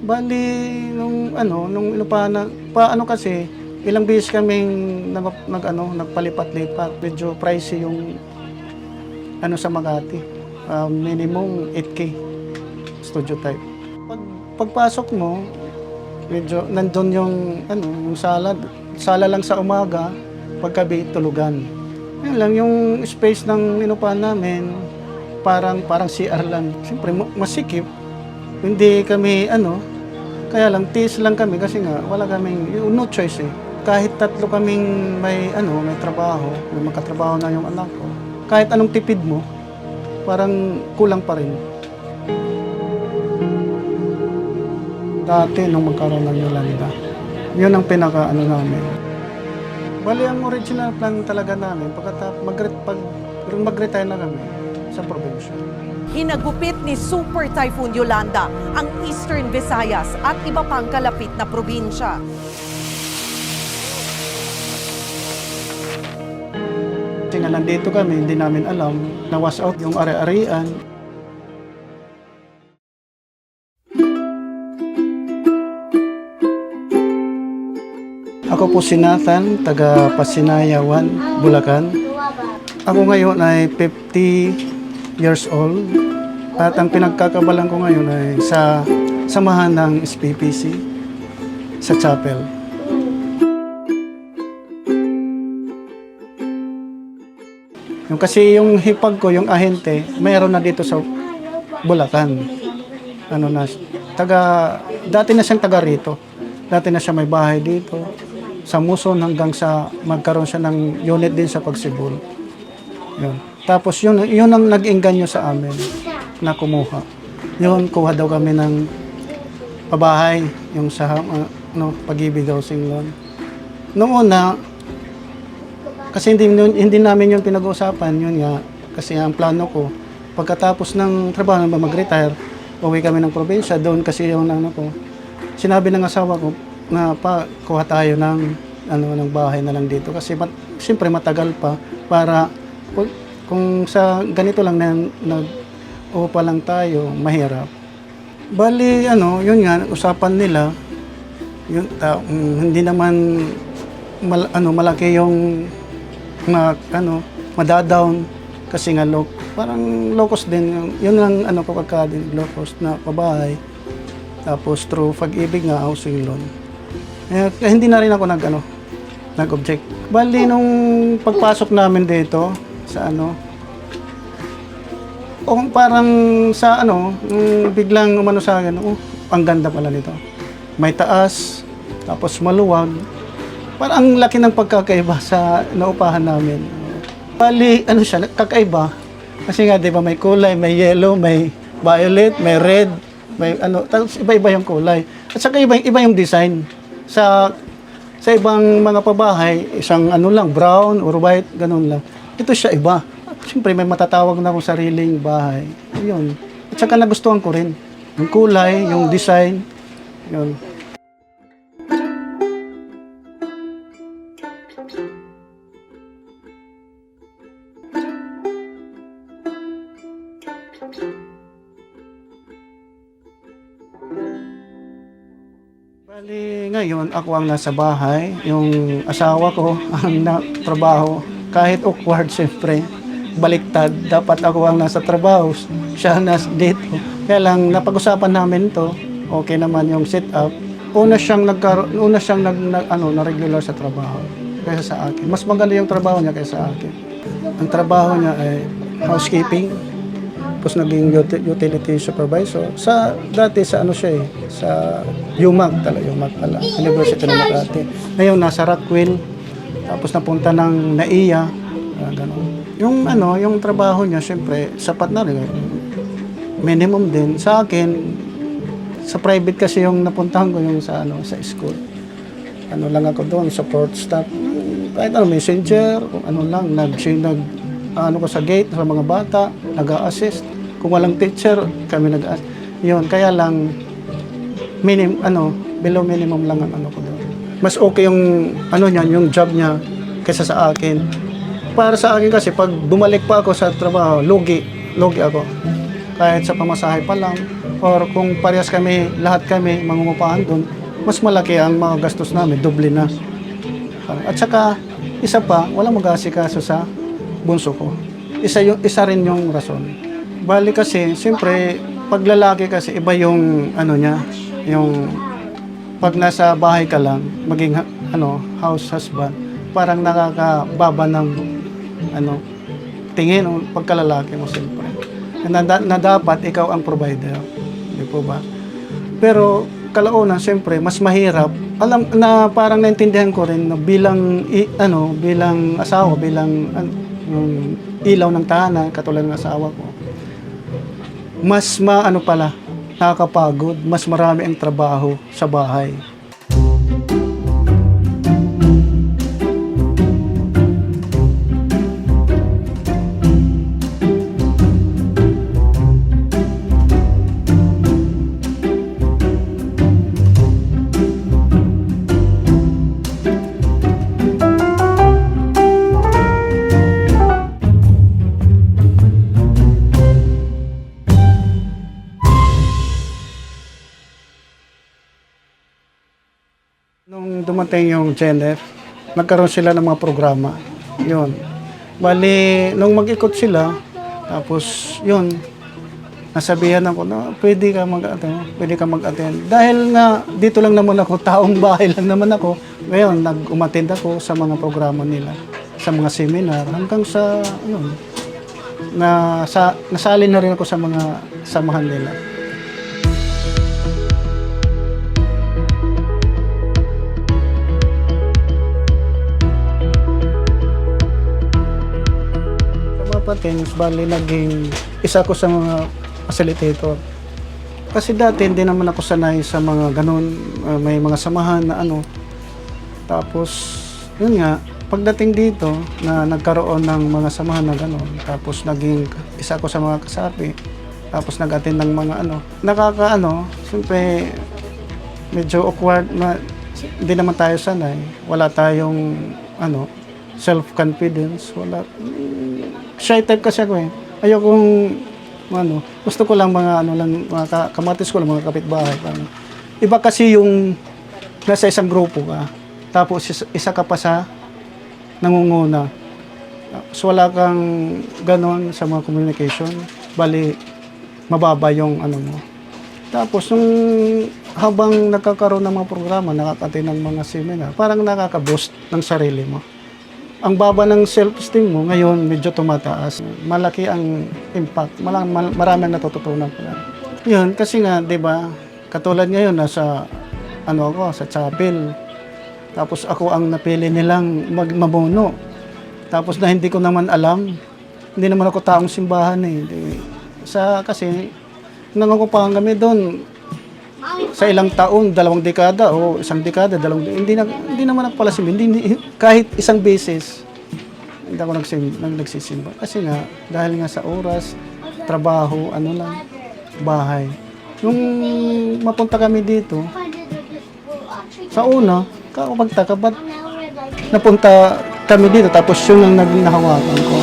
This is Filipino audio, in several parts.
Bali, nung ano, nung ano pa, na, pa ano kasi, ilang beses kaming nag, nag ano, nagpalipat-lipat. Medyo pricey yung ano sa Makati. Ah, minimum 8K studio type. Pag pagpasok mo, medyo nandun yung ano, yung sala, sala lang sa umaga, paggabi tulugan. Yun lang yung space ng inupahan namin, parang parang CR lang. Siyempre ma- masikip. Hindi kami ano, kaya lang tiis lang kami kasi nga wala kaming no choice eh. Kahit tatlo kaming may ano, may trabaho, may magkatrabaho na yung anak ko. Kahit anong tipid mo, parang kulang pa rin. Dati nung magkaroon ng Yolanda, yun ang pinaka ano namin. Bali ang original plan talaga namin pagkatapos mag pag mag-retire na kami sa probinsya. Hinagupit ni Super Typhoon Yolanda ang Eastern Visayas at iba pang kalapit na probinsya. Kasi nga nandito kami, hindi namin alam na was out yung ari-arian. Ako po si Nathan, taga Pasinayawan, Bulacan. Ako ngayon ay 50 years old. At ang pinagkakabalan ko ngayon ay sa samahan ng SPPC sa chapel. Yung kasi yung hipag ko, yung ahente, mayroon na dito sa Bulacan. Ano na, taga, dati na siyang taga rito. Dati na siya may bahay dito. Sa Muson hanggang sa magkaroon siya ng unit din sa Pagsibol. Yun. Tapos yun, yun ang nag-inganyo sa amin na kumuha. Yun, kuha daw kami ng pabahay, yung sa uh, ano, pag-ibig housing loan. Noong una, kasi hindi, hindi namin yung pinag-uusapan, yun nga. Kasi ang plano ko, pagkatapos ng trabaho na mag-retire, uwi kami ng probinsya, doon kasi yung ano ko. Sinabi ng asawa ko na pa, kuha tayo ng, ano, ng bahay na lang dito. Kasi mat, siyempre matagal pa para kung, sa ganito lang na nag upa lang tayo, mahirap. Bali, ano, yun nga, usapan nila, yun, ta- mm, hindi naman mal, ano, malaki yung na ano, madadown kasi nga low, parang low cost din. Yun lang ano ko pagka din, low cost na pabahay. Tapos through pag-ibig nga, housing loan. Eh, hindi na rin ako nag, ano, nag-object. Bali, nung pagpasok namin dito, sa ano, o parang sa ano, nung biglang umano sa akin, oh, ang ganda pala nito. May taas, tapos maluwag. Parang ang laki ng pagkakaiba sa naupahan namin. Bali, ano siya, kakaiba. Kasi nga, di ba, may kulay, may yellow, may violet, may red, may ano, tapos iba-iba yung kulay. At saka iba, iba yung design. Sa sa ibang mga pabahay, isang ano lang, brown or white, ganun lang. Ito siya iba. Siyempre, may matatawag na akong sariling bahay. Yun. At saka nagustuhan ko rin. Yung kulay, yung design. Yun. Bali, ngayon, ako ang nasa bahay. Yung asawa ko ang na trabaho. Kahit awkward, siyempre, baliktad. Dapat ako ang nasa trabaho. Siya nas dito. Kaya lang, napag-usapan namin to. Okay naman yung setup. Una siyang nagkaro una siyang nag, nag- ano, na regular sa trabaho kaysa sa akin. Mas maganda yung trabaho niya kaysa sa akin. Ang trabaho niya ay housekeeping, tapos naging uti- utility supervisor. Sa, dati sa ano siya eh, sa UMAG talaga, UMAG pala, University ng Makati. Ngayon nasa Rockwell, tapos napunta ng NAIA, ah, ganun. Yung ano, yung trabaho niya, syempre, sapat na rin. Minimum din. Sa akin, sa private kasi yung napuntahan ko yung sa ano sa school. Ano lang ako doon, support staff. Kahit ano, messenger, ano lang, nag, nag ano ko sa gate sa mga bata, nag-assist. Kung walang teacher, kami nag Yun, kaya lang minim ano, below minimum lang ang ano ko. Mas okay yung ano niya, yung job niya kaysa sa akin. Para sa akin kasi pag bumalik pa ako sa trabaho, lugi, lugi ako. kahit sa pamasahe pa lang, or kung parehas kami, lahat kami mangungupahan doon, mas malaki ang mga gastos namin, doble na. At saka, isa pa, walang mag-aasikaso sa bunso ko. Isa, yung, isa rin yung rason. Bali kasi, siyempre, pag lalaki kasi, iba yung, ano niya, yung, pag nasa bahay ka lang, maging, ano, house husband, parang nakakababa ng, ano, tingin o pagkalalaki mo siyempre. Na, na, dapat ikaw ang provider. Di po ba? Pero kalaunan, siyempre, mas mahirap. Alam na parang naintindihan ko rin na bilang i, ano, bilang asawa, bilang an, yung ilaw ng tahanan, katulad ng asawa ko. Mas maano pala, nakakapagod, mas marami ang trabaho sa bahay. Dumating yung gender, nagkaroon sila ng mga programa. Yun. Bali, nung mag-ikot sila, tapos yun, nasabihan ako na pwede ka mag ano, pwede ka mag-attend. Dahil nga dito lang naman ako, taong bahay lang naman ako. Ngayon, nag-umattend ako sa mga programa nila, sa mga seminar hanggang sa ano, na sa nasali na rin ako sa mga samahan nila. Patents, bali naging isa ko sa mga facilitator. Kasi dati hindi naman ako sanay sa mga ganun, uh, may mga samahan na ano. Tapos, yun nga, pagdating dito na nagkaroon ng mga samahan na ganun, tapos naging isa ko sa mga kasapi, tapos nag-attend ng mga ano, nakaka ano, siyempre medyo awkward na hindi naman tayo sanay. Wala tayong ano, self-confidence, wala. Mm, Shy type kasi ako eh. Ayokong ano, gusto ko lang mga ano lang mga ka- kamatis ko lang mga kapitbahay. Parang, iba kasi yung nasa isang grupo ka. Tapos isa, isa ka pa sa nangunguna. So wala kang ganon sa mga communication. Bali, mababa yung ano mo. Tapos nung habang nagkakaroon ng mga programa, nakakati ng mga seminar, parang nakaka-boost ng sarili mo. Ang baba ng self-esteem mo, ngayon medyo tumataas. Malaki ang impact. Malang, mal- marami ang natututunan ko na. Yun, kasi nga, di ba, katulad ngayon, nasa, ano ako, sa chapel. Tapos ako ang napili nilang mag mamuno. Tapos na hindi ko naman alam, hindi naman ako taong simbahan eh. Di- Sa, kasi, nangungupahan kami doon, sa ilang taon, dalawang dekada o isang dekada, dalawang hindi na hindi naman ako pala simba. Hindi, hindi- kahit isang beses hindi ako nagsim, nag, nagsisimba. Kasi nga, dahil nga sa oras, trabaho, ano lang, bahay. Nung mapunta kami dito, sa una, kakapagtaka, ba't napunta kami dito tapos yun ang naging nahawakan ko.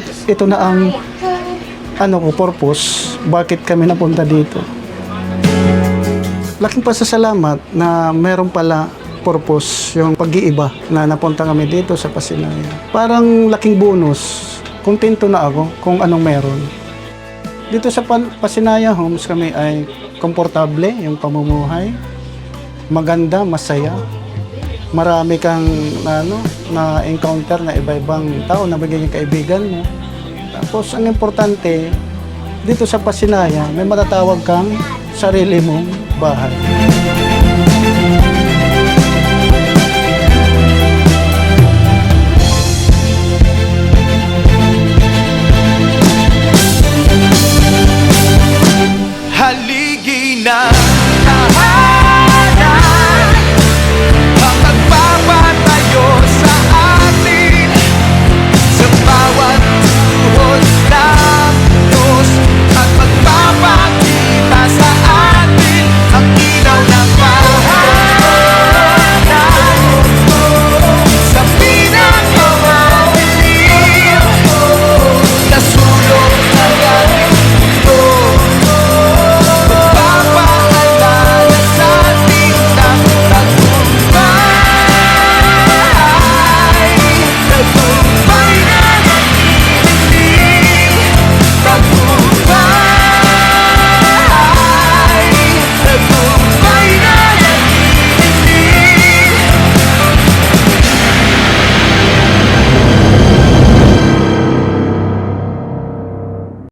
Ah, na, ito na ang ano ko, purpose, bakit kami napunta dito. Laking pasasalamat na meron pala purpose yung pag-iiba na napunta kami dito sa Pasinaya. Parang laking bonus. Kontento na ako kung anong meron. Dito sa Pasinaya Homes kami ay komportable yung pamumuhay. Maganda, masaya. Marami kang ano, na encounter na iba-ibang tao na magiging kaibigan mo. Tapos ang importante, dito sa Pasinaya, may matatawag kang sarili mong bahay.